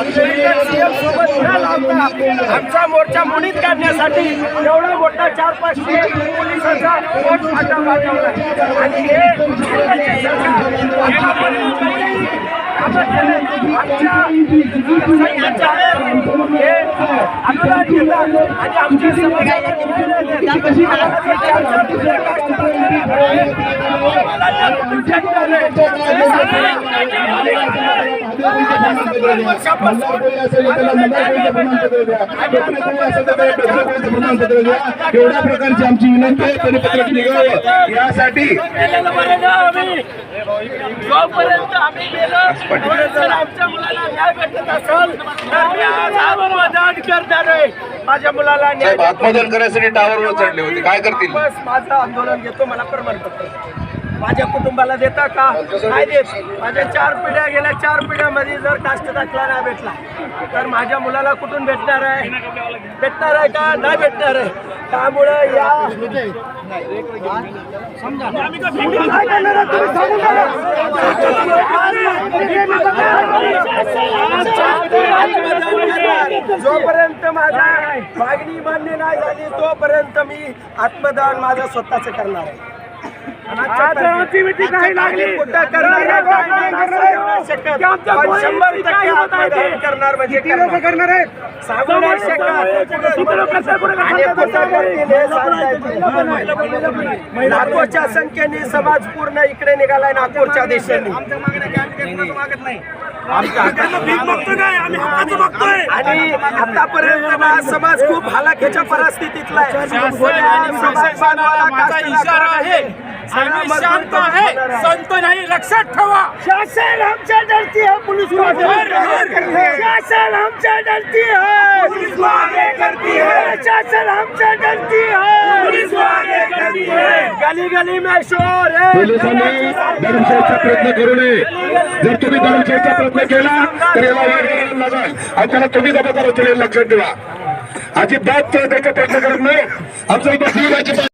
सोबत न लावता आमचा मोर्चा मुडीत काढण्यासाठी एवढा मोठा चार पाचशे पोलिसांचा मोठ फाटा बाजवला आणि हे आमच्या सैन्याच्या हे अनुदान घेतात आणि आमच्या समाजाला न्याय नाही देत. आम्हाला जे चार चार दुसऱ्या कास्टवाले आहेत, एवढ्या प्रकारची आमची विनंती आहे परिपत्रक निघावं यासाठी जोपर्यंत आम्ही गेलो आमच्या मुलाला न्याय भेटत असेल तर मी आज आत्मदान करणार आहे माझ्या मुलाला न्याय आत्मदान करण्यासाठी टावरवर चढले होते. काय करतील? बस माझं आंदोलन घेतो मला प्रमाणपत्र. माझ्या कुटुंबाला देता का? नाही देत. माझ्या चार पिढ्या गेल्या. चार पिढ्यामध्ये जर कास्ट दाखला नाही भेटला तर माझ्या मुलाला कुठून भेटणार आहे? भेटणार आहे का? नाही भेटणार आहे. त्यामुळं या जोपर्यंत माझा मागणी मान्य नाही झाली तोपर्यंत मी आत्मदान माझं स्वतःच करणार आहे. काही लागली. कुठं करणार नाही शंभर टक्के म्हणजे करणार. सांगू नाही शकत. नाही. लाखोच्या संख्येने समाज पूर्ण इकडे निघालाय नागपूरच्या दिशेने. आणि आतापर्यंत हा समाज खूप हलाखीच्या परिस्थितीतला आहे. आम्ही शांत आहे संत नाही लक्षात ठेवा। शासन हमसे डरती है पुलिस को आगे शासन हमसे डरती है। पुलिस को आगे करती है। शासन हमसे डरती है। पुलिस को आगे करती है। गली गली में शोर है। पोलिसांनी प्रयत्न करू नये। जर तुम्ही प्रयत्न केला तर याला वेळ द्यायला लागेल आणि त्याला तुम्ही जबाबदार असेल लक्षात ठेवा. अजिबात प्रयत्न करत नाही. आमचा इथे